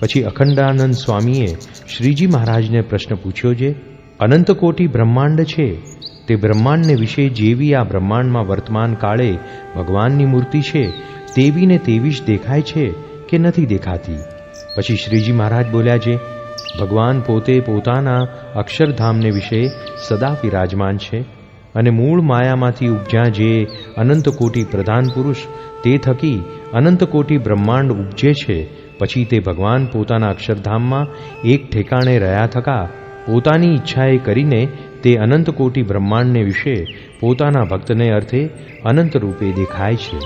પછી અખંડાનંદ સ્વામીએ શ્રીજી મહારાજને પ્રશ્ન પૂછ્યો છે અનંતકોટી બ્રહ્માંડ છે? તે બ્રહ્માંડને વિશે જેવી આ બ્રહ્માંડમાં વર્તમાન કાળે ભગવાનની મૂર્તિ છે તેવી ને તેવી જ દેખાય છે કે નથી દેખાતી? પછી શ્રીજી મહારાજ બોલ્યા છે ભગવાન પોતે પોતાના અક્ષરધામને વિશે સદા વિરાજમાન છે અને મૂળ માયામાંથી ઉપજ્યા જે અનંતકોટી પ્રધાન પુરુષ, તે થકી અનંતકોટી બ્રહ્માંડ ઉપજે છે પછી તે ભગવાન પોતાના અક્ષરધામમાં એક ઠેકાણે રહ્યા થકા પોતાની ઈચ્છાએ કરીને તે અનંત કોટી બ્રહ્માંડને વિશે પોતાના ભક્તને અર્થે અનંત રૂપે દેખાય છે.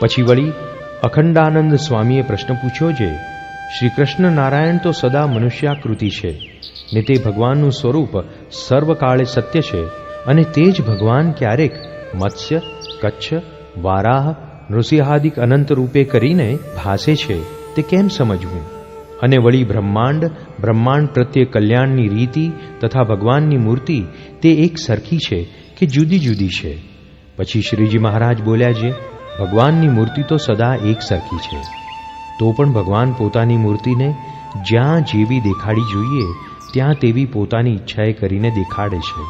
પછી વળી અખંડાનંદ સ્વામીએ પ્રશ્ન પૂછ્યો છે શ્રી કૃષ્ણ નારાયણ તો સદા મનુષ્યાકૃતિ છે ને તે ભગવાનનું સ્વરૂપ સર્વકાળે સત્ય છે અને તે જ ભગવાન ક્યારેક મત્સ્ય, કચ્છ, વારાહ, નૃસિંહાદિક અનંત રૂપે કરીને ભાસે છે. તે કેમ સમજવું? અને વળી બ્રહ્માંડ બ્રહ્માંડ પ્રત્યે કલ્યાણની રીતિ તથા ભગવાનની મૂર્તિ તે એક સરખી છે કે જુદી જુદી છે. પછી શ્રીજી મહારાજ બોલ્યા છે, ભગવાનની મૂર્તિ તો સદા એક સરખી છે. તો પણ ભગવાન પોતાની મૂર્તિને જ્યાં જેવી દેખાડી જોઈએ, ત્યાં તેવી પોતાની ઈચ્છાએ કરીને દેખાડે છે.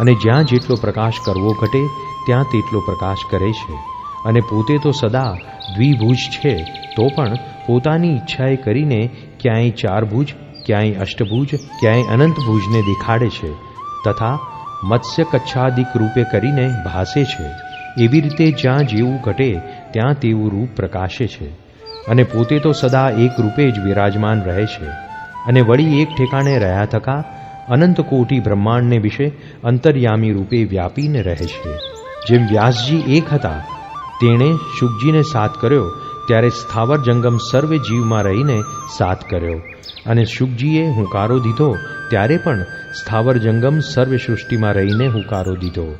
અને જ્યાં જેટલો પ્રકાશ કરવો ઘટે, ત્યાં તેટલો પ્રકાશ કરે છે. અને પોતે તો સદા દ્વિભુજ છે, તો પણ પોતાની ઈચ્છાએ કરીને ક્યાંય ચાર ભુજ ક્યાંય અષ્ટભુજ, ક્યાંય અનંતભુજને દેખાડે છે, તથા મત્સ્ય કચ્છાદિક રૂપે કરીને ભાસે છે. એવી રીતે જ્યાં જેવું ઘટે, ત્યાં તેવું રૂપ પ્રકાશે છે. અને પોતે તો સદા એક રૂપે જ વિરાજમાન રહે છે. અને વળી એક ઠેકાણે રહ્યા થકા, અનંત કોટી બ્રહ્માંડને વિશે અંતર્યામી રૂપે વ્યાપીને રહે છે. જેમ વ્યાસજી એક હતા તેણે શુકજીને સાથ કર્યો, ત્યારે સ્થાવર જંગમ સર્વે જીવમાં રહીને સાથ કર્યો. અને શુકજીએ હુંકારો દીધો, ત્યારે પણ સ્થાવર જંગમ સર્વે સૃષ્ટિમાં રહીને હુંકારો દીધો.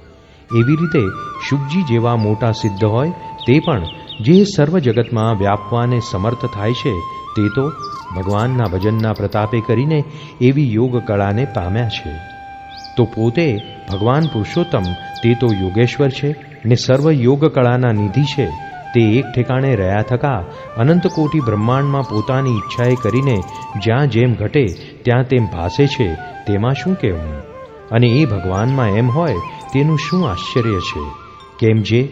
એવી રીતે શુકજી જેવા મોટા સિદ્ધ હોય, તે પણ જે સર્વ જગતમાં વ્યાપવાને સમર્થ થાય છે, તે તો ભગવાનના ભજનના પ્રતાપે કરીને એવી યોગ કળાને પામ્યા છે. તો પોતે ભગવાન પુરુષોત્તમ, તે તો યોગેશ્વર છે ને સર્વ યોગ કળાના નિધિ છે. તે એક ઠેકાણે રહ્યા થકા, અનંત કોટી બ્રહ્માંડમાં પોતાની ઈચ્છાએ કરીને જ્યાં જેમ ઘટે, ત્યાં તેમ ભાસે છે, તેમાં શું કહેવું? અને એ ભગવાનમાં એમ હોય, તેનું શું આશ્ચર્ય છે? કેમ જે?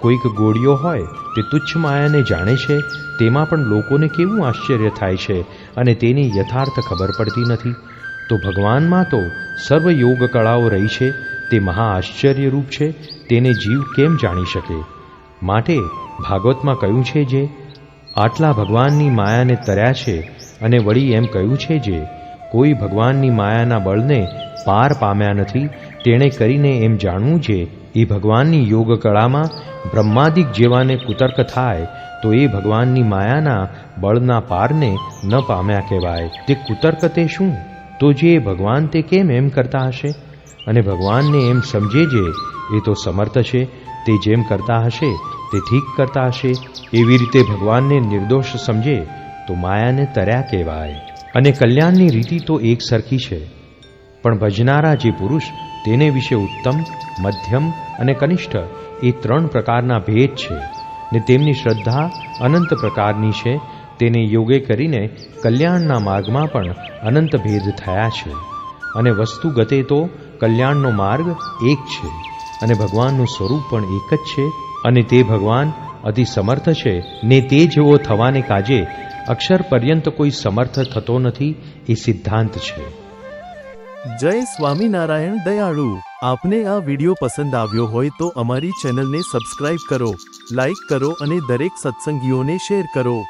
કોઈક ગોળીઓ હોય, તે તુચ્છ માયાને જાણે છે, તેમાં પણ લોકોને કેવું આશ્ચર્ય થાય છે? અને તેની યથાર્થ ખબર પડતી નથી. તો ભગવાનમાં તો સર્વ યોગ કળાઓ રહી છે, તે મહા આશ્ચર્યરૂપ છે, તેને જીવ કેમ જાણી શકે? માટે ભાગવતમાં કહ્યું છે જે, આટલા ભગવાનની માયાને તર્યા છે અને વળી એમ કહ્યું છે જે, કોઈ ભગવાનની માયાના બળને પાર પામ્યા નથી, તેણે કરીને એમ જાણવું છે એ ભગવાનની યોગ કળામાં બ્રહ્માદિક જેવાને કુતર્ક થાય, તો એ ભગવાનની માયાના બળના પારને ન પામ્યા કહેવાય. તે કુતર્ક તે શું? તો જે ભગવાન તે કેમ એમ કરતા હશે? અને ભગવાનને એમ સમજે જે એ તો સમર્થ છે, તે જેમ કરતા હશે, તે ઠીક કરતા હશે, એવી રીતે ભગવાનને નિર્દોષ સમજે, તો માયાને તર્યા કહેવાય. અને કલ્યાણની રીતિ તો એક સરખી છે. પણ ભજનારા જે પુરુષ, તેને વિશે ઉત્તમ, મધ્યમ અને કનિષ્ઠ એ ત્રણ પ્રકારના ભેદ છે. ને તેમની શ્રદ્ધા અનંત પ્રકારની છે તેને યોગે કરીને કલ્યાણના માર્ગમાં પણ અનંત ભેદ થયા છે. અને વસ્તુ ગતે તો કલ્યાણનો માર્ગ એક છે અને ભગવાનનું સ્વરૂપ પણ એક જ છે અને તે ભગવાન અતિ સમર્થ છે ને તે જેવો થવાને કાજે અક્ષર પર્યંત કોઈ સમર્થ થતો નથી એ સિદ્ધાંત છે. જય સ્વામિનારાયણ દયાળુ. આપને આ વિડિયો પસંદ આવ્યો હોય તો અમારી ચેનલને સબસ્ક્રાઇબ કરો લાઈક કરો અને દરેક સત્સંગીઓને શેર કરો.